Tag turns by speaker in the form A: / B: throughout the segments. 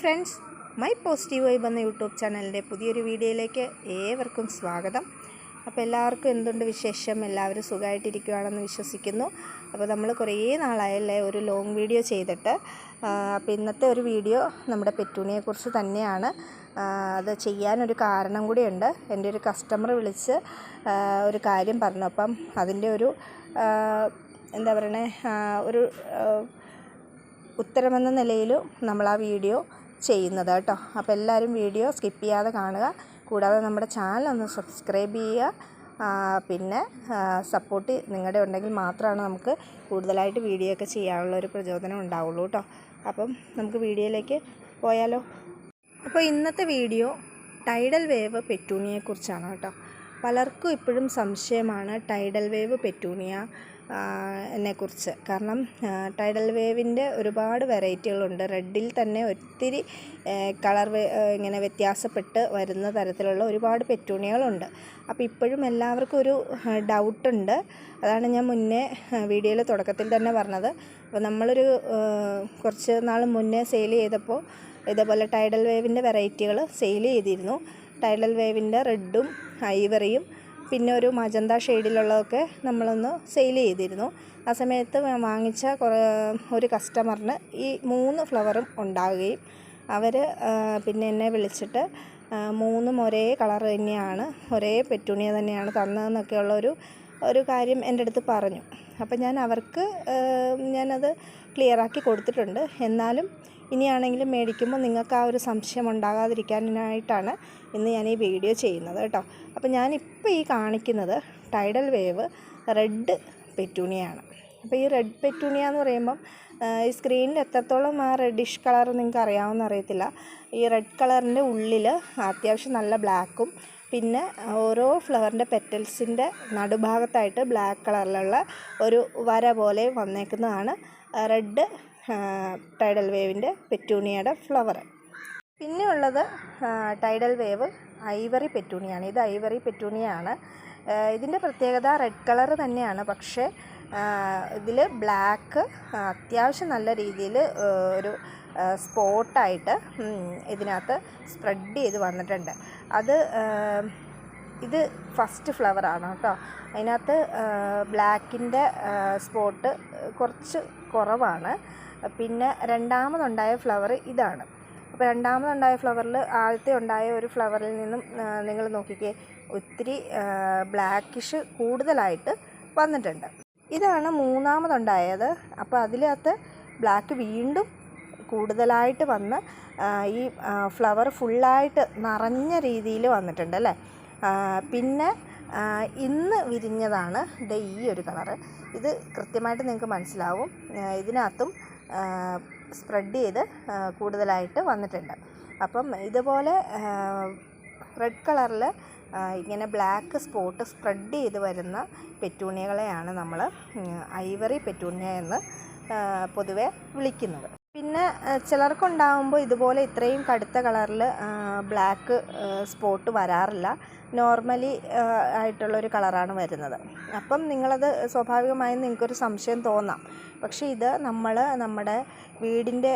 A: Friends my positive vibe എന്ന YouTube ചാനലിന്റെ പുതിയൊരു വീഡിയോയിലേക്ക് ഏവർക്കും സ്വാഗതം. അപ്പോൾ എല്ലാവർക്കും എന്തുണ്ട് വിശേഷം? എല്ലാവരും സുഖമായിട്ടിരിക്കുകയാണെന്ന് വിശ്വസിക്കുന്നു. അപ്പോൾ നമ്മൾ കുറേ നാളായല്ലേ ഒരു ലോങ് വീഡിയോ ചെയ്തിട്ട്. അപ്പോൾ ഇന്നത്തെ ഒരു വീഡിയോ നമ്മുടെ പെറ്റൂണിയെക്കുറിച്ച് തന്നെയാണ്. അത് ചെയ്യാനൊരു കാരണം കൂടിയുണ്ട്. എന്റെ ഒരു കസ്റ്റമർ വിളിച്ച് ഒരു കാര്യം പറഞ്ഞു. അപ്പം അതിന്റെ ഒരു എന്താ പറയണേ ഒരു ഉത്തരമെന്ന നിലയിലും നമ്മൾ ആ വീഡിയോ ചെയ്യുന്നത് കേട്ടോ. അപ്പോൾ എല്ലാവരും വീഡിയോ സ്കിപ്പ് ചെയ്യാതെ കാണുക. കൂടാതെ നമ്മുടെ ചാനൽ ഒന്ന് സബ്സ്ക്രൈബ് ചെയ്യുക. പിന്നെ സപ്പോർട്ട് നിങ്ങളുടെ ഉണ്ടെങ്കിൽ മാത്രമാണ് നമുക്ക് കൂടുതലായിട്ട് വീഡിയോ ഒക്കെ ചെയ്യാനുള്ള ഒരു പ്രചോദനം ഉണ്ടാവുള്ളൂ കേട്ടോ. അപ്പം നമുക്ക് വീഡിയോയിലേക്ക് പോയാലോ? അപ്പോൾ ഇന്നത്തെ വീഡിയോ ടൈഡൽ വേവ് പെറ്റൂണിയെക്കുറിച്ചാണ് കേട്ടോ. പലർക്കും ഇപ്പോഴും സംശയമാണ് ടൈഡൽ വേവ് പെറ്റൂണിയ എന്നെക്കുറിച്ച്. കാരണം ടൈഡൽ വേവിന്റെ ഒരുപാട് വെറൈറ്റികളുണ്ട് റെഡിൽ തന്നെ ഒത്തിരി കളർ ഇങ്ങനെ വ്യത്യാസപ്പെട്ട് വരുന്ന തരത്തിലുള്ള ഒരുപാട് പെറ്റൂണികളുണ്ട്. അപ്പോൾ ഇപ്പോഴും എല്ലാവർക്കും ഒരു ഡൗട്ടുണ്ട് അതാണ് ഞാൻ മുന്നേ വീഡിയോയിൽ തുടക്കത്തിൽ തന്നെ പറഞ്ഞത്. അപ്പോൾ നമ്മളൊരു കുറച്ച് നാൾ മുന്നേ സെയിൽ ചെയ്തപ്പോൾ ഇതേപോലെ ടൈഡൽ വേവിന്റെ വെറൈറ്റികൾ സെയിൽ ചെയ്തിരുന്നു. ടൈഡൽ വേവിന്റെ റെഡും ഐവറിയും പിന്നെ ഒരു മജന്ത ഷെയ്ഡിലുള്ളതൊക്കെ നമ്മളൊന്ന് സെയിൽ ചെയ്തിരുന്നു. ആ സമയത്ത് വാങ്ങിച്ച ഒരു കസ്റ്റമറിന് ഈ മൂന്ന് ഫ്ലവറും ഉണ്ടാവുകയും അവർ പിന്നെ എന്നെ വിളിച്ചിട്ട് മൂന്നും ഒരേ കളർ തന്നെയാണ് ഒരേ പെറ്റൂണിയ തന്നെയാണ് തന്നതെന്നൊക്കെയുള്ള ഒരു കാര്യം എന്റെ അടുത്ത് പറഞ്ഞു. അപ്പം ഞാൻ അവർക്ക് ഞാനത് ക്ലിയറാക്കി കൊടുത്തിട്ടുണ്ട്. എന്നാലും ഇനിയാണെങ്കിലും മേടിക്കുമ്പോൾ നിങ്ങൾക്ക് ആ ഒരു സംശയം ഉണ്ടാകാതിരിക്കാനായിട്ടാണ് ഇന്ന് ഞാൻ ഈ വീഡിയോ ചെയ്യുന്നത് കേട്ടോ. അപ്പോൾ ഞാനിപ്പോൾ ഈ കാണിക്കുന്നത് ടൈഡൽ വേവ് റെഡ് പെറ്റൂണിയാണ്. അപ്പോൾ ഈ റെഡ് പെറ്റൂണിയ എന്ന് പറയുമ്പം ഈ സ്ക്രീനിൽ എത്രത്തോളം ആ റെഡിഷ് കളർ നിങ്ങൾക്ക് അറിയാമെന്ന് അറിയത്തില്ല. ഈ റെഡ് കളറിന്റെ ഉള്ളിൽ അത്യാവശ്യം നല്ല ബ്ലാക്കും പിന്നെ ഓരോ ഫ്ലവറിന്റെ പെറ്റൽസിന്റെ നടുഭാഗത്തായിട്ട് ബ്ലാക്ക് കളറിലുള്ള ഒരു വര പോലെ വന്നേക്കുന്നതാണ് റെഡ് ടൈഡൽ വേവിന്റെ പെറ്റൂണിയയുടെ ഫ്ലവർ പിന്നെ ഉള്ളത് ടൈഡൽ വേവ് ഐവറി പെറ്റൂണിയാണ്. ഇത് ഐവറി പെറ്റൂണിയാണ്. ഇതിന്റെ പ്രത്യേകത റെഡ് കളർ തന്നെയാണ്. പക്ഷേ ഇതിൽ ബ്ലാക്ക് അത്യാവശ്യം നല്ല രീതിയിൽ ഒരു സ്പോട്ടായിട്ട് ഇതിനകത്ത് സ്പ്രെഡ് ചെയ്ത് വന്നിട്ടുണ്ട്. അത് ഇത് ഫസ്റ്റ് ഫ്ലവറാണ് കേട്ടോ. അതിനകത്ത് ബ്ലാക്കിന്റെ സ്പോട്ട് കുറച്ച് കുറവാണ്. പിന്നെ രണ്ടാമതുണ്ടായ ഫ്ലവർ ഇതാണ്. അപ്പോൾ രണ്ടാമതുണ്ടായ ഫ്ലവറിൽ ആദ്യത്തെ ഉണ്ടായ ഒരു ഫ്ലവറിൽ നിന്നും നിങ്ങൾ നോക്കിക്കേ ഒത്തിരി ബ്ലാക്കിഷ് കൂടുതലായിട്ട് വന്നിട്ടുണ്ട്. ഇതാണ് മൂന്നാമതുണ്ടായത്. അപ്പോൾ അതിനകത്ത് ബ്ലാക്ക് വീണ്ടും കൂടുതലായിട്ട് വന്ന് ഈ ഫ്ലവർ ഫുള്ളായിട്ട് നിറഞ്ഞ രീതിയിൽ വന്നിട്ടുണ്ട് അല്ലേ? പിന്നെ ഇന്ന് വിരിഞ്ഞതാണ് ദേ ഈ ഒരു കളറ് ഇത് കൃത്യമായിട്ട് നിങ്ങൾക്ക് മനസ്സിലാവും. ഇതിനകത്തും സ്പ്രെഡ് ചെയ്ത് കൂടുതലായിട്ട് വന്നിട്ടുണ്ട്. അപ്പം ഇതുപോലെ റെഡ് കളറിൽ ഇങ്ങനെ ബ്ലാക്ക് സ്പോട്ട് സ്പ്രെഡ് ചെയ്ത് വരുന്ന പെറ്റൂണിയകളെയാണ് നമ്മൾ ഐവറി പെറ്റൂണിയ എന്ന് പൊതുവെ വിളിക്കുന്നത്. പിന്നെ ചിലർക്കുണ്ടാകുമ്പോൾ ഇതുപോലെ ഇത്രയും കടുത്ത കളറിൽ ബ്ലാക്ക് സ്പോട്ട് വരാറില്ല. നോർമലി ആയിട്ടുള്ളൊരു കളറാണ് വരുന്നത്. അപ്പം നിങ്ങളത് സ്വാഭാവികമായും നിങ്ങൾക്കൊരു സംശയം തോന്നാം. പക്ഷേ ഇത് നമ്മൾ നമ്മുടെ വീടിന്റെ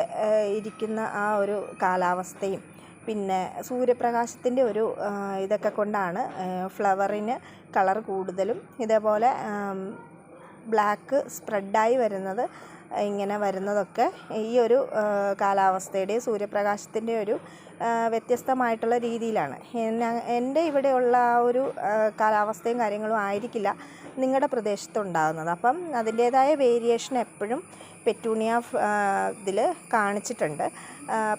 A: ഇരിക്കുന്ന ആ ഒരു കാലാവസ്ഥയും പിന്നെ സൂര്യപ്രകാശത്തിന്റെ ഒരു ഇതൊക്കെ കൊണ്ടാണ് ഫ്ലവറിന് കളർ കൂടുതലും. ഇതേപോലെ ബ്ലാക്ക് സ്പ്രെഡായി വരുന്നത് ഇങ്ങനെ വരുന്നതൊക്കെ ഈ ഒരു കാലാവസ്ഥയുടെ സൂര്യപ്രകാശത്തിന്റെ ഒരു വ്യത്യസ്തമായിട്ടുള്ള രീതിയിലാണ്. എന്റെ ഇവിടെയുള്ള ആ ഒരു കാലാവസ്ഥയും കാര്യങ്ങളും ആയിരിക്കില്ല നിങ്ങളുടെ പ്രദേശത്തുണ്ടാകുന്നത് അപ്പം അതിന്റേതായ വേരിയേഷൻ എപ്പോഴും പെറ്റൂണിയ ഇതിൽ കാണിച്ചിട്ടുണ്ട്.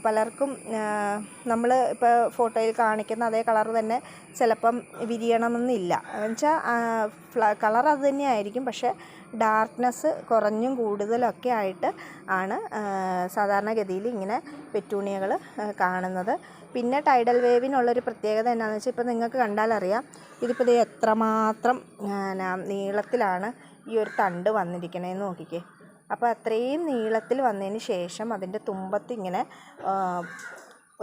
A: പലർക്കും നമ്മൾ ഇപ്പോൾ ഫോട്ടോയിൽ കാണിക്കുന്ന അതേ കളർ തന്നെ ചിലപ്പം വിരിയണമെന്നില്ല. എന്നുവെച്ചാൽ കളർ അത് തന്നെയായിരിക്കും. പക്ഷേ ഡാർക്ക്നെസ് കുറഞ്ഞും കൂടുതലൊക്കെ ആയിട്ട് ആണ് സാധാരണഗതിയിൽ ഇങ്ങനെ പെറ്റൂണിയകൾ കാണുന്നത്. പിന്നെ ടൈഡൽ വേവിനുള്ളൊരു പ്രത്യേകത എന്നാന്ന് വെച്ചാൽ ഇപ്പോൾ നിങ്ങൾക്ക് കണ്ടാലറിയാം. ഇതിപ്പോൾ ഇത് എത്രമാത്രം നീളത്തിലാണ് ഈ ഒരു തണ്ട് വന്നിരിക്കണേന്ന് നോക്കിക്കേ. അപ്പോൾ അത്രയും നീളത്തിൽ വന്നതിന് ശേഷം അതിന്റെ തുമ്പത്ത് ഇങ്ങനെ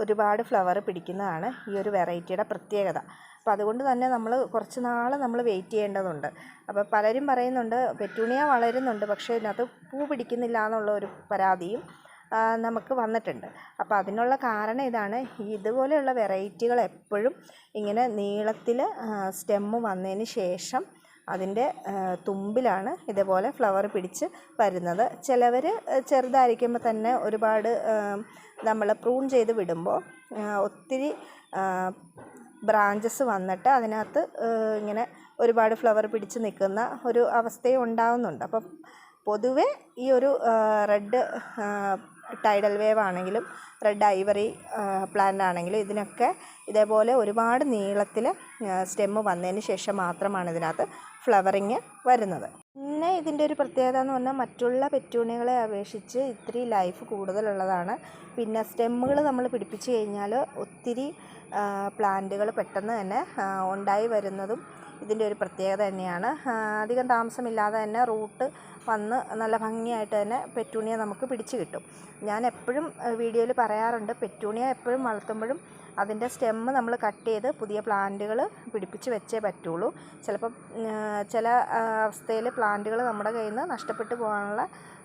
A: ഒരുപാട് ഫ്ലവർ പിടിക്കുന്നതാണ് ഈ ഒരു വെറൈറ്റിയുടെ പ്രത്യേകത. അപ്പോൾ അതുകൊണ്ട് തന്നെ നമ്മൾ കുറച്ച് നാൾ നമ്മൾ വെയിറ്റ് ചെയ്യേണ്ടതുണ്ട്. അപ്പോൾ പലരും പറയുന്നുണ്ട് പെറ്റൂണിയ വളരുന്നുണ്ട് പക്ഷേ ഇതിനകത്ത് പൂ പിടിക്കുന്നില്ല എന്നുള്ള ഒരു പരാതിയും നമുക്ക് വന്നിട്ടുണ്ട്. അപ്പോൾ അതിനുള്ള കാരണം ഇതാണ്. ഇതുപോലെയുള്ള വെറൈറ്റികൾ എപ്പോഴും ഇങ്ങനെ നീളത്തിൽ സ്റ്റെമ്മ് വന്നതിന് ശേഷം അതിന്റെ തുമ്പിലാണ് ഇതേപോലെ ഫ്ലവർ പിടിച്ച് വരുന്നത്. ചിലവർ ചെറുതായിരിക്കുമ്പോൾ തന്നെ ഒരുപാട് നമ്മൾ പ്രൂൺ ചെയ്ത് വിടുമ്പോൾ ഒത്തിരി ബ്രാഞ്ചസ് വന്നിട്ട് അതിനകത്ത് ഇങ്ങനെ ഒരുപാട് ഫ്ലവർ പിടിച്ച് നിൽക്കുന്ന ഒരു അവസ്ഥയും ഉണ്ടാവുന്നുണ്ട്. അപ്പം പൊതുവെ ഈ ഒരു റെഡ് ടൈഡൽ വേവ് ആണെങ്കിലും റെഡ് ഐവറി പ്ലാന്റ് ആണെങ്കിലും ഇതിനൊക്കെ ഇതേപോലെ ഒരുപാട് നീളത്തിൽ സ്റ്റെമ്മ് വന്നതിന് ശേഷം മാത്രമാണ് ഇതിനകത്ത് ഫ്ലവറിങ് വരുന്നത്. പിന്നെ ഇതിന്റെ ഒരു പ്രത്യേകത എന്ന് പറഞ്ഞാൽ മറ്റുള്ള പെറ്റൂണികളെ അപേക്ഷിച്ച് ഇത്തിരി ലൈഫ് കൂടുതലുള്ളതാണ്. പിന്നെ സ്റ്റെമ്മുകൾ നമ്മൾ പിടിപ്പിച്ച് കഴിഞ്ഞാൽ ഒത്തിരി പ്ലാന്റുകൾ പെട്ടെന്ന് തന്നെ ഉണ്ടായി വരുന്നതും ഇതിന്റെ ഒരു പ്രത്യേകത തന്നെയാണ്. അധികം താമസമില്ലാതെ തന്നെ റൂട്ട് വന്ന് നല്ല ഭംഗിയായിട്ട് തന്നെ പെറ്റൂണിയ നമുക്ക് പിടിച്ച് കിട്ടും. ഞാൻ എപ്പോഴും വീഡിയോയിൽ പറയാറുണ്ട് പെറ്റൂണിയ എപ്പോഴും വളർത്തുമ്പോഴും അതിന്റെ സ്റ്റെമ്മ് നമ്മൾ കട്ട് ചെയ്ത് പുതിയ പ്ലാന്റുകൾ പിടിപ്പിച്ച് വെച്ചേ പറ്റുള്ളൂ. ചിലപ്പം ചില അവസ്ഥയിൽ പ്ലാന്റുകൾ നമ്മുടെ കയ്യിൽ നിന്ന് നഷ്ടപ്പെട്ടു പോകാനുള്ള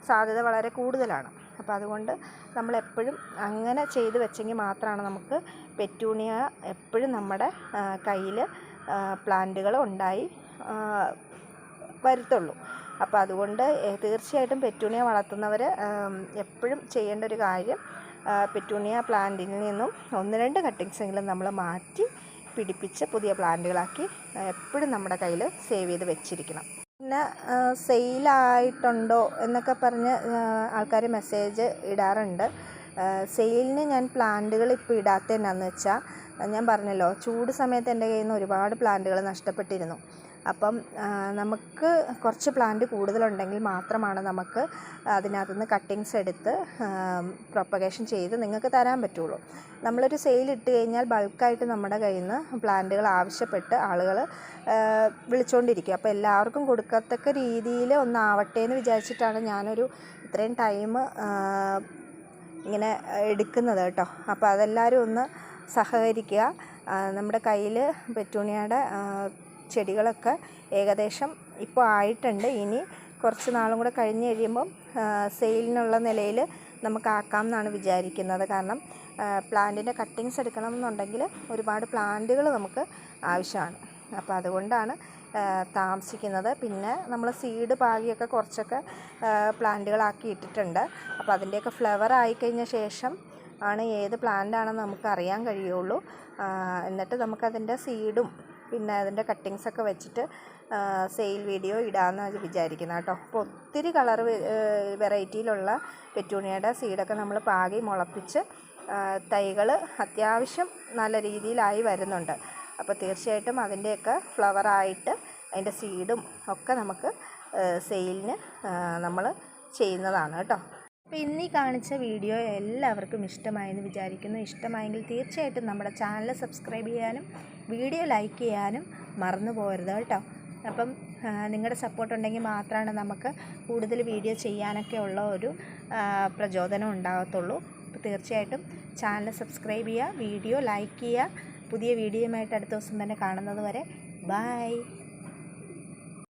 A: സാധ്യത വളരെ കൂടുതലാണ്. അപ്പോൾ അതുകൊണ്ട് നമ്മൾ എപ്പോഴും അങ്ങനെ ചെയ്ത് വെച്ചെങ്കിൽ മാത്രമാണ് നമുക്ക് പെറ്റൂണിയ എപ്പോഴും നമ്മുടെ കയ്യിൽ പ്ലാന്റുകൾ ഉണ്ടായി വരുത്തുള്ളൂ. അപ്പോൾ അതുകൊണ്ട് തീർച്ചയായിട്ടും പെറ്റൂണിയ വളർത്തുന്നവർ എപ്പോഴും ചെയ്യേണ്ട ഒരു കാര്യം പെറ്റൂണിയ പ്ലാന്റിൽ നിന്നും ഒന്ന് രണ്ട് കട്ടിങ്സെങ്കിലും നമ്മൾ മാറ്റി പിടിപ്പിച്ച് പുതിയ പ്ലാന്റുകളാക്കി എപ്പോഴും നമ്മുടെ കയ്യിൽ സേവ് ചെയ്ത് വെച്ചിരിക്കണം. പിന്നെ സെയിലായിട്ടുണ്ടോ എന്നൊക്കെ പറഞ്ഞ് ആൾക്കാർ മെസ്സേജ് ഇടാറുണ്ട്. സെയിലിന് ഞാൻ പ്ലാന്റുകൾ ഇപ്പോൾ ഇടാത്ത എന്നാന്ന് വെച്ചാൽ ഞാൻ പറഞ്ഞല്ലോ ചൂട് സമയത്ത് എന്റെ കയ്യിൽ നിന്ന് ഒരുപാട് പ്ലാന്റുകൾ നഷ്ടപ്പെട്ടിരുന്നു. അപ്പം നമുക്ക് കുറച്ച് പ്ലാന്റ് കൂടുതലുണ്ടെങ്കിൽ മാത്രമാണ് നമുക്ക് അതിനകത്തുനിന്ന് കട്ടിങ്സ് എടുത്ത് പ്രൊപ്പഗേഷൻ ചെയ്ത് നിങ്ങൾക്ക് തരാൻ പറ്റുള്ളൂ. നമ്മളൊരു സെയിൽ ഇട്ട് കഴിഞ്ഞാൽ ബൾക്കായിട്ട് നമ്മുടെ കയ്യിൽ നിന്ന് പ്ലാന്റുകൾ ആവശ്യപ്പെട്ട് ആളുകൾ വിളിച്ചുകൊണ്ടിരിക്കും അപ്പോൾ എല്ലാവർക്കും കൊടുക്കത്തക്ക രീതിയിൽ ഒന്നാവട്ടെ എന്ന് വിചാരിച്ചിട്ടാണ് ഞാനൊരു ഇത്രയും ടൈം ഇങ്ങനെ എടുക്കുന്നത് കേട്ടോ. അപ്പോൾ അതെല്ലാവരും ഒന്ന് സഹകരിക്കുക. നമ്മുടെ കയ്യിൽ പെറ്റൂണിയയുടെ ആ, ചെടികളൊക്കെ ഏകദേശം ഇപ്പോൾ ആയിട്ടുണ്ട്. ഇനി കുറച്ച് നാളും കൂടെ കഴിഞ്ഞ് കഴിയുമ്പം സെയിലിനുള്ള നിലയിൽ നമുക്ക് ആക്കാം എന്നാണ് വിചാരിക്കുന്നത്. കാരണം പ്ലാന്റിന്റെ കട്ടിങ്സ് എടുക്കണം എന്നുണ്ടെങ്കിൽ ഒരുപാട് പ്ലാന്റുകൾ നമുക്ക് ആവശ്യമാണ്. അപ്പോൾ അതുകൊണ്ടാണ് താമസിക്കുന്നത്. പിന്നെ നമ്മൾ സീഡ് പാകിയൊക്കെ കുറച്ചൊക്കെ പ്ലാന്റുകളാക്കി ഇട്ടിട്ടുണ്ട്. അപ്പോൾ അതിന്റെയൊക്കെ ഫ്ലവർ ആയിക്കഴിഞ്ഞ ശേഷം ആണ് ഏത് പ്ലാന്റ് ആണെന്ന് നമുക്ക് അറിയാൻ കഴിയുള്ളൂ. എന്നിട്ട് നമുക്കതിന്റെ സീഡും പിന്നെ അതിന്റെ കട്ടിങ്സൊക്കെ വെച്ചിട്ട് സെയിൽ വീഡിയോ ഇടാമെന്ന് വിചാരിക്കുന്നത് കേട്ടോ. അപ്പോൾ ഒത്തിരി കളർ വെറൈറ്റിയിലുള്ള പെറ്റൂണിയയുടെ സീഡൊക്കെ നമ്മൾ പാകി മുളപ്പിച്ച് തൈകൾ അത്യാവശ്യം നല്ല രീതിയിലായി വരുന്നുണ്ട്. അപ്പോൾ തീർച്ചയായിട്ടും അതിന്റെയൊക്കെ ഫ്ലവറായിട്ട് അതിന്റെ സീഡും ഒക്കെ നമുക്ക് സെയിലിന് നമ്മൾ ചെയ്യുന്നതാണ് കേട്ടോ. അപ്പോൾ ഇന്ന് കാണിച്ച വീഡിയോ എല്ലാവർക്കും ഇഷ്ടമായെന്ന് വിചാരിക്കുന്നു. ഇഷ്ടമായെങ്കിൽ തീർച്ചയായിട്ടും നമ്മുടെ ചാനൽ സബ്സ്ക്രൈബ് ചെയ്യാനും വീഡിയോ ലൈക്ക് ചെയ്യാനും മറന്നു പോകരുത് കേട്ടോ. അപ്പം നിങ്ങളുടെ സപ്പോർട്ട് ഉണ്ടെങ്കിൽ മാത്രമാണ് നമുക്ക് കൂടുതൽ വീഡിയോ ചെയ്യാനൊക്കെ ഉള്ള ഒരു പ്രചോദനം ഉണ്ടാകത്തുള്ളൂ. അപ്പോൾ തീർച്ചയായിട്ടും ചാനൽ സബ്സ്ക്രൈബ് ചെയ്യുക വീഡിയോ ലൈക്ക് ചെയ്യുക. പുതിയ വീഡിയോയുമായിട്ട് അടുത്ത ദിവസം തന്നെ കാണുന്നത് വരെ ബൈ.